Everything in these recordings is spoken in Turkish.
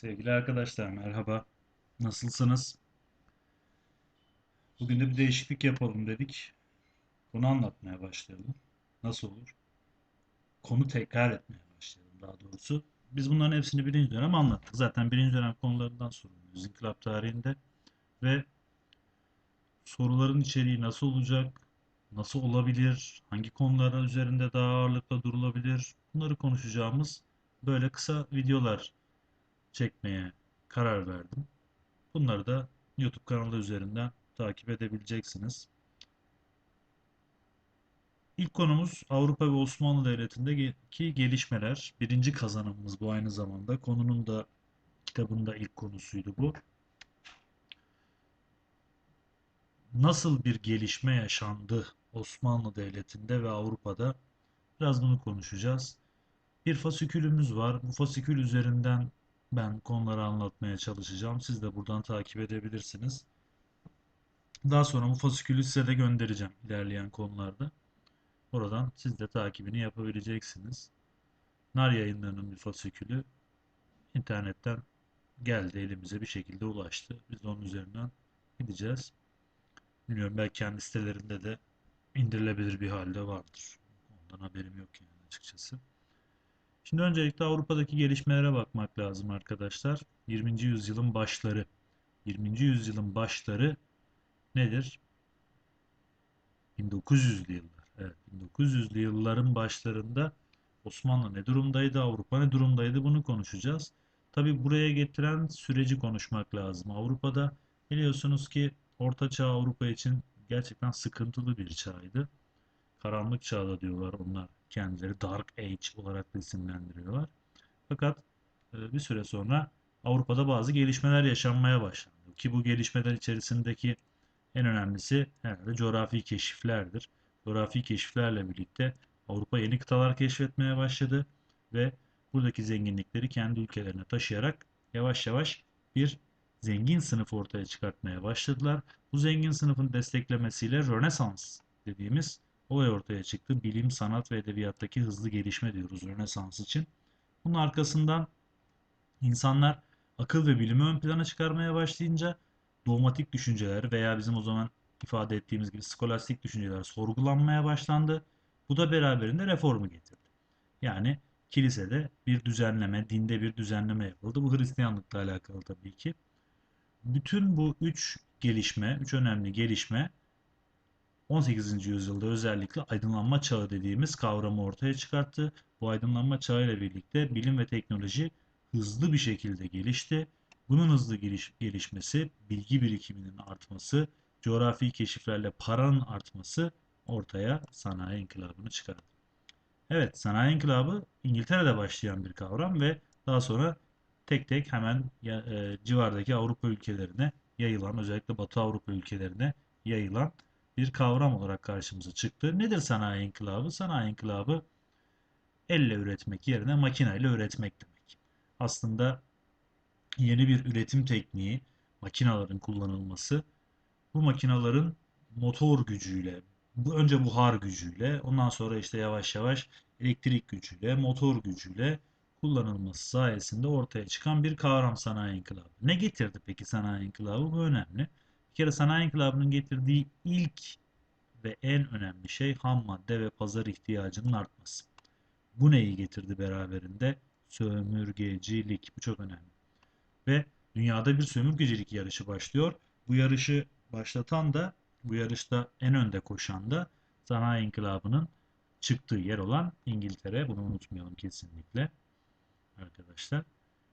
Sevgili arkadaşlar merhaba. Nasılsınız? Bugün de bir değişiklik yapalım dedik. Konu anlatmaya başlayalım. Nasıl olur? Konu tekrar etmeye başlayalım daha doğrusu. Biz bunların hepsini birinci dönem anlattık. Zaten birinci dönem konularından sorumluyuz İnkılap tarihinde. Ve soruların içeriği nasıl olacak? Nasıl olabilir? Hangi konular üzerinde daha ağırlıkla durulabilir? Bunları konuşacağımız böyle kısa videolar çekmeye karar verdim. Bunları da YouTube kanalı üzerinden takip edebileceksiniz. İlk konumuz Avrupa ve Osmanlı Devleti'ndeki gelişmeler. Birinci kazanımımız bu aynı zamanda. Konunun da kitabında ilk konusuydu bu. Nasıl bir gelişme yaşandı Osmanlı Devleti'nde ve Avrupa'da? Biraz bunu konuşacağız. Bir fasikülümüz var. Bu fasikül üzerinden ben konuları anlatmaya çalışacağım. Siz de buradan takip edebilirsiniz. Daha sonra bu fasikülü size de göndereceğim ilerleyen konularda. Oradan siz de takibini yapabileceksiniz. Nar yayınlarının bir fasikülü internetten geldi elimize bir şekilde ulaştı. Biz de onun üzerinden gideceğiz. Bilmiyorum belki kendi sitelerinde de indirilebilir bir halde vardır. Ondan haberim yok yani açıkçası. Şimdi öncelikle Avrupa'daki gelişmelere bakmak lazım arkadaşlar. 20. yüzyılın başları. 20. yüzyılın başları nedir? 1900'lü yıllar. Evet, 1900'lü yılların başlarında Osmanlı ne durumdaydı, Avrupa ne durumdaydı bunu konuşacağız. Tabi buraya getiren süreci konuşmak lazım. Avrupa'da biliyorsunuz ki Orta Çağ Avrupa için gerçekten sıkıntılı bir çağydı. Karanlık çağda diyorlar onlar kendileri Dark Age olarak da isimlendiriyorlar. Fakat e, bir süre sonra Avrupa'da bazı gelişmeler yaşanmaya başlandı. Ki bu gelişmeler içerisindeki en önemlisi herhalde coğrafi keşiflerdir. Coğrafi keşiflerle birlikte Avrupa yeni kıtalar keşfetmeye başladı ve buradaki zenginlikleri kendi ülkelerine taşıyarak yavaş yavaş bir zengin sınıf ortaya çıkartmaya başladılar. Bu zengin sınıfın desteklemesiyle Rönesans dediğimiz olay ortaya çıktı. Bilim, sanat ve edebiyattaki hızlı gelişme diyoruz Rönesans için. Bunun arkasından insanlar akıl ve bilimi ön plana çıkarmaya başlayınca dogmatik düşünceler veya bizim o zaman ifade ettiğimiz gibi skolastik düşünceler sorgulanmaya başlandı. Bu da beraberinde reformu getirdi. Yani kilisede bir düzenleme, dinde bir düzenleme yapıldı. Bu Hristiyanlıkla alakalı tabii ki. Bütün bu üç gelişme, üç önemli gelişme 18. yüzyılda özellikle aydınlanma çağı dediğimiz kavramı ortaya çıkarttı. Bu aydınlanma çağı ile birlikte bilim ve teknoloji hızlı bir şekilde gelişti. Bunun hızlı geliş, gelişmesi, bilgi birikiminin artması, coğrafi keşiflerle paranın artması ortaya sanayi inkılabını çıkardı. Evet, sanayi inkılabı İngiltere'de başlayan bir kavram ve daha sonra tek tek hemen e, civardaki Avrupa ülkelerine yayılan, özellikle Batı Avrupa ülkelerine yayılan bir kavram olarak karşımıza çıktı. Nedir sanayi inkılabı? Sanayi inkılabı elle üretmek yerine makineyle üretmek demek. Aslında yeni bir üretim tekniği, makinaların kullanılması, bu makinaların motor gücüyle, bu önce buhar gücüyle, ondan sonra işte yavaş yavaş elektrik gücüyle, motor gücüyle kullanılması sayesinde ortaya çıkan bir kavram sanayi inkılabı. Ne getirdi peki sanayi inkılabı? Bu önemli. Kere sanayi inkılabının getirdiği ilk ve en önemli şey ham madde ve pazar ihtiyacının artması. Bu neyi getirdi beraberinde? Sömürgecilik. Bu çok önemli. Ve dünyada bir sömürgecilik yarışı başlıyor. Bu yarışı başlatan da, bu yarışta en önde koşan da sanayi inkılabının çıktığı yer olan İngiltere. Bunu unutmayalım kesinlikle arkadaşlar.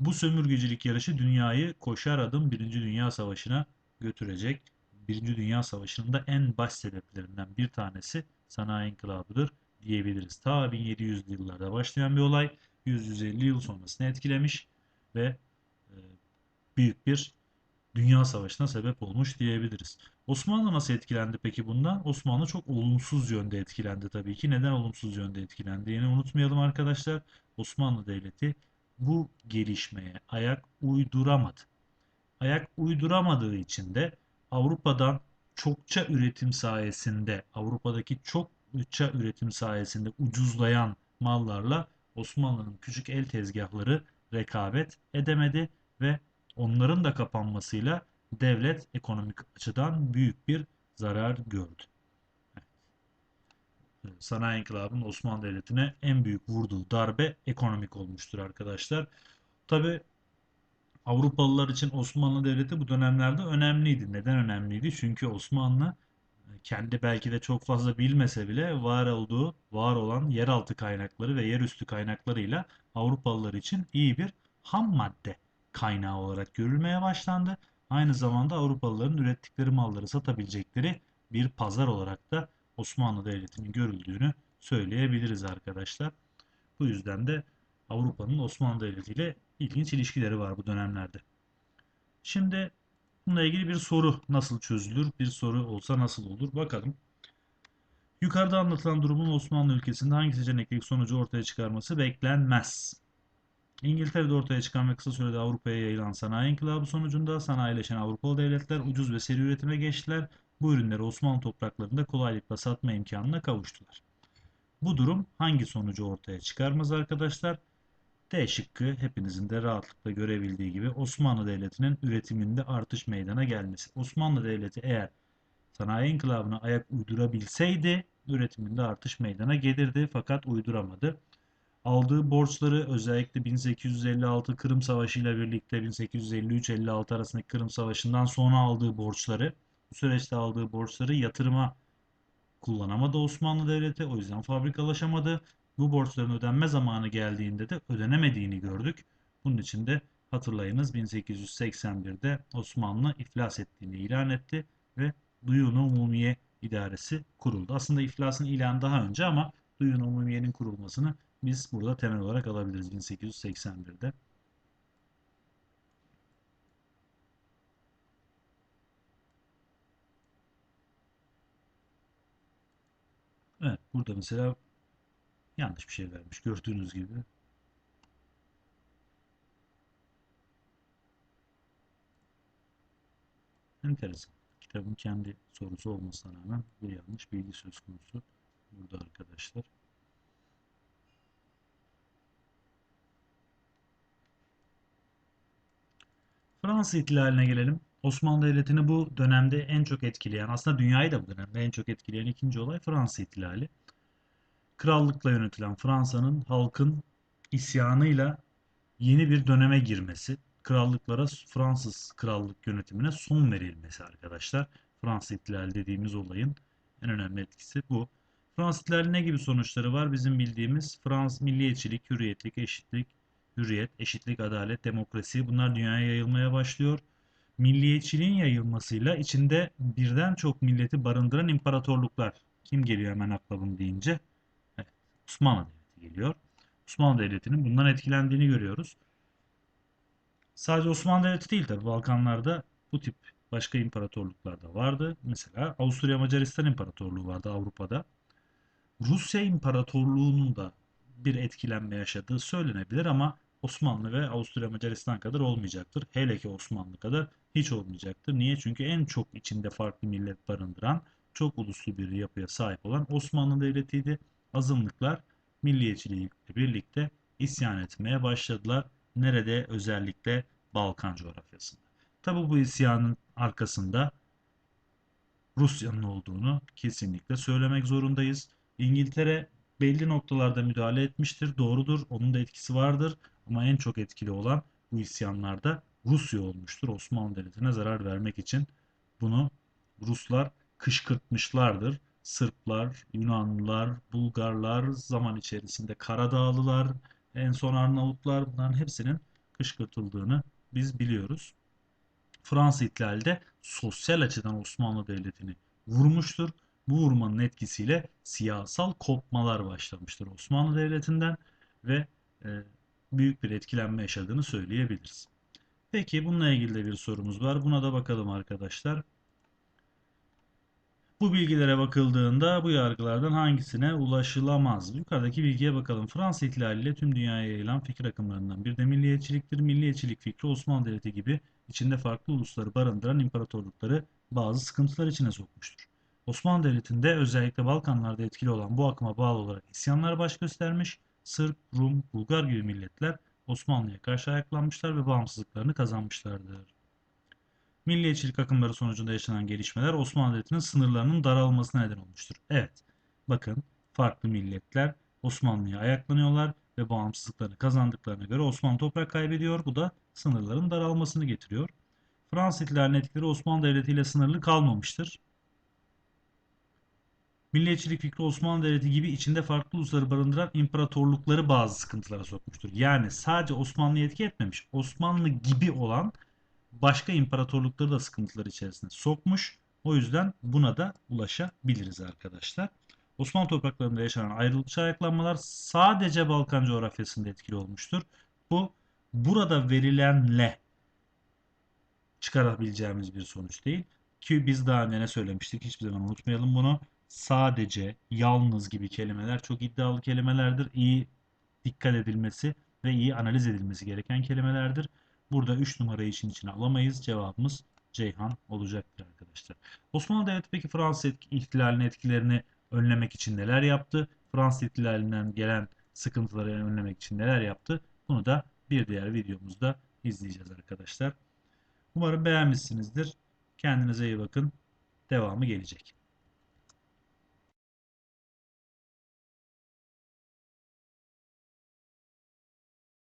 Bu sömürgecilik yarışı dünyayı koşar adım Birinci Dünya Savaşı'na götürecek. Birinci Dünya Savaşı'nın da en baş sebeplerinden bir tanesi sanayi inkılabıdır diyebiliriz. Ta 1700'lü yıllarda başlayan bir olay 100-150 yıl sonrasını etkilemiş ve e, büyük bir dünya savaşına sebep olmuş diyebiliriz. Osmanlı nasıl etkilendi peki bundan? Osmanlı çok olumsuz yönde etkilendi tabii ki. Neden olumsuz yönde etkilendi? Yine unutmayalım arkadaşlar. Osmanlı Devleti bu gelişmeye ayak uyduramadı ayak uyduramadığı için de Avrupa'dan çokça üretim sayesinde Avrupa'daki çokça üretim sayesinde ucuzlayan mallarla Osmanlı'nın küçük el tezgahları rekabet edemedi ve onların da kapanmasıyla devlet ekonomik açıdan büyük bir zarar gördü. Sanayi İnkılabı'nın Osmanlı Devleti'ne en büyük vurduğu darbe ekonomik olmuştur arkadaşlar. Tabi Avrupalılar için Osmanlı Devleti bu dönemlerde önemliydi. Neden önemliydi? Çünkü Osmanlı kendi belki de çok fazla bilmese bile var olduğu, var olan yeraltı kaynakları ve yerüstü kaynaklarıyla Avrupalılar için iyi bir ham madde kaynağı olarak görülmeye başlandı. Aynı zamanda Avrupalıların ürettikleri malları satabilecekleri bir pazar olarak da Osmanlı Devleti'nin görüldüğünü söyleyebiliriz arkadaşlar. Bu yüzden de Avrupa'nın Osmanlı Devleti ile ilginç ilişkileri var bu dönemlerde. Şimdi bununla ilgili bir soru nasıl çözülür? Bir soru olsa nasıl olur? Bakalım. Yukarıda anlatılan durumun Osmanlı ülkesinde hangi seçeneklik sonucu ortaya çıkarması beklenmez? İngiltere'de ortaya çıkan ve kısa sürede Avrupa'ya yayılan sanayi inkılabı sonucunda sanayileşen Avrupalı devletler ucuz ve seri üretime geçtiler. Bu ürünleri Osmanlı topraklarında kolaylıkla satma imkanına kavuştular. Bu durum hangi sonucu ortaya çıkarmaz arkadaşlar? D şıkkı hepinizin de rahatlıkla görebildiği gibi Osmanlı Devleti'nin üretiminde artış meydana gelmesi. Osmanlı Devleti eğer sanayi inkılabına ayak uydurabilseydi üretiminde artış meydana gelirdi fakat uyduramadı. Aldığı borçları özellikle 1856 Kırım Savaşı ile birlikte 1853-56 arasındaki Kırım Savaşı'ndan sonra aldığı borçları bu süreçte aldığı borçları yatırıma kullanamadı Osmanlı Devleti. O yüzden fabrikalaşamadı. Bu borçların ödenme zamanı geldiğinde de ödenemediğini gördük. Bunun için de hatırlayınız 1881'de Osmanlı iflas ettiğini ilan etti ve Duyun-u Umumiye İdaresi kuruldu. Aslında iflasın ilanı daha önce ama Duyun-u Umumiye'nin kurulmasını biz burada temel olarak alabiliriz 1881'de. Evet burada mesela yanlış bir şey vermiş gördüğünüz gibi. Enteresan. Kitabın kendi sorusu olmasına rağmen bir yanlış bilgi söz konusu burada arkadaşlar. Fransız ihtilaline gelelim. Osmanlı Devleti'ni bu dönemde en çok etkileyen, aslında dünyayı da bu dönemde en çok etkileyen ikinci olay Fransız ihtilali. Krallıkla yönetilen Fransa'nın halkın isyanıyla yeni bir döneme girmesi, krallıklara Fransız krallık yönetimine son verilmesi arkadaşlar. Fransız ihtilali dediğimiz olayın en önemli etkisi bu. Fransız ihtilali ne gibi sonuçları var? Bizim bildiğimiz Fransız milliyetçilik, hürriyetlik, eşitlik, hürriyet, eşitlik, adalet, demokrasi bunlar dünyaya yayılmaya başlıyor. Milliyetçiliğin yayılmasıyla içinde birden çok milleti barındıran imparatorluklar. Kim geliyor hemen bunu deyince? Osmanlı Devleti geliyor. Osmanlı Devleti'nin bundan etkilendiğini görüyoruz. Sadece Osmanlı Devleti değil tabi Balkanlarda bu tip başka imparatorluklar da vardı. Mesela Avusturya Macaristan İmparatorluğu vardı Avrupa'da. Rusya İmparatorluğu'nun da bir etkilenme yaşadığı söylenebilir ama Osmanlı ve Avusturya Macaristan kadar olmayacaktır. Hele ki Osmanlı kadar hiç olmayacaktır. Niye? Çünkü en çok içinde farklı millet barındıran, çok uluslu bir yapıya sahip olan Osmanlı Devleti'ydi. Azınlıklar milliyetçilikle birlikte isyan etmeye başladılar. Nerede? Özellikle Balkan coğrafyasında. Tabi bu isyanın arkasında Rusya'nın olduğunu kesinlikle söylemek zorundayız. İngiltere belli noktalarda müdahale etmiştir. Doğrudur. Onun da etkisi vardır. Ama en çok etkili olan bu isyanlarda Rusya olmuştur. Osmanlı Devleti'ne zarar vermek için bunu Ruslar kışkırtmışlardır. Sırplar, Yunanlılar, Bulgarlar, zaman içerisinde Karadağlılar, en son Arnavutlar bunların hepsinin kışkırtıldığını biz biliyoruz. Fransız ihtilali de sosyal açıdan Osmanlı Devleti'ni vurmuştur. Bu vurmanın etkisiyle siyasal kopmalar başlamıştır Osmanlı Devleti'nden ve e, büyük bir etkilenme yaşadığını söyleyebiliriz. Peki bununla ilgili de bir sorumuz var. Buna da bakalım arkadaşlar. Bu bilgilere bakıldığında bu yargılardan hangisine ulaşılamaz? Yukarıdaki bilgiye bakalım. Fransız ihtilaliyle tüm dünyaya yayılan fikir akımlarından bir de milliyetçiliktir. Milliyetçilik fikri Osmanlı Devleti gibi içinde farklı ulusları barındıran imparatorlukları bazı sıkıntılar içine sokmuştur. Osmanlı Devleti'nde özellikle Balkanlarda etkili olan bu akıma bağlı olarak isyanlar baş göstermiş, Sırp, Rum, Bulgar gibi milletler Osmanlı'ya karşı ayaklanmışlar ve bağımsızlıklarını kazanmışlardır. Milliyetçilik akımları sonucunda yaşanan gelişmeler Osmanlı Devleti'nin sınırlarının daralmasına neden olmuştur. Evet, bakın farklı milletler Osmanlı'ya ayaklanıyorlar ve bağımsızlıklarını kazandıklarına göre Osmanlı toprak kaybediyor. Bu da sınırların daralmasını getiriyor. Fransız ihtilalinin etkileri Osmanlı Devleti ile sınırlı kalmamıştır. Milliyetçilik fikri Osmanlı Devleti gibi içinde farklı ulusları barındıran imparatorlukları bazı sıkıntılara sokmuştur. Yani sadece Osmanlı'ya etki etmemiş, Osmanlı gibi olan başka imparatorlukları da sıkıntılar içerisine sokmuş. O yüzden buna da ulaşabiliriz arkadaşlar. Osmanlı topraklarında yaşanan ayrılıkçı ayaklanmalar sadece Balkan coğrafyasında etkili olmuştur. Bu burada verilenle çıkarabileceğimiz bir sonuç değil. Ki biz daha önce ne söylemiştik hiçbir zaman unutmayalım bunu. Sadece, yalnız gibi kelimeler çok iddialı kelimelerdir. İyi dikkat edilmesi ve iyi analiz edilmesi gereken kelimelerdir. Burada 3 numarayı için içine alamayız. Cevabımız Ceyhan olacaktır arkadaşlar. Osmanlı Devleti peki Fransız ihtilalinin etkilerini önlemek için neler yaptı? Fransız ihtilalinden gelen sıkıntıları önlemek için neler yaptı? Bunu da bir diğer videomuzda izleyeceğiz arkadaşlar. Umarım beğenmişsinizdir. Kendinize iyi bakın. Devamı gelecek.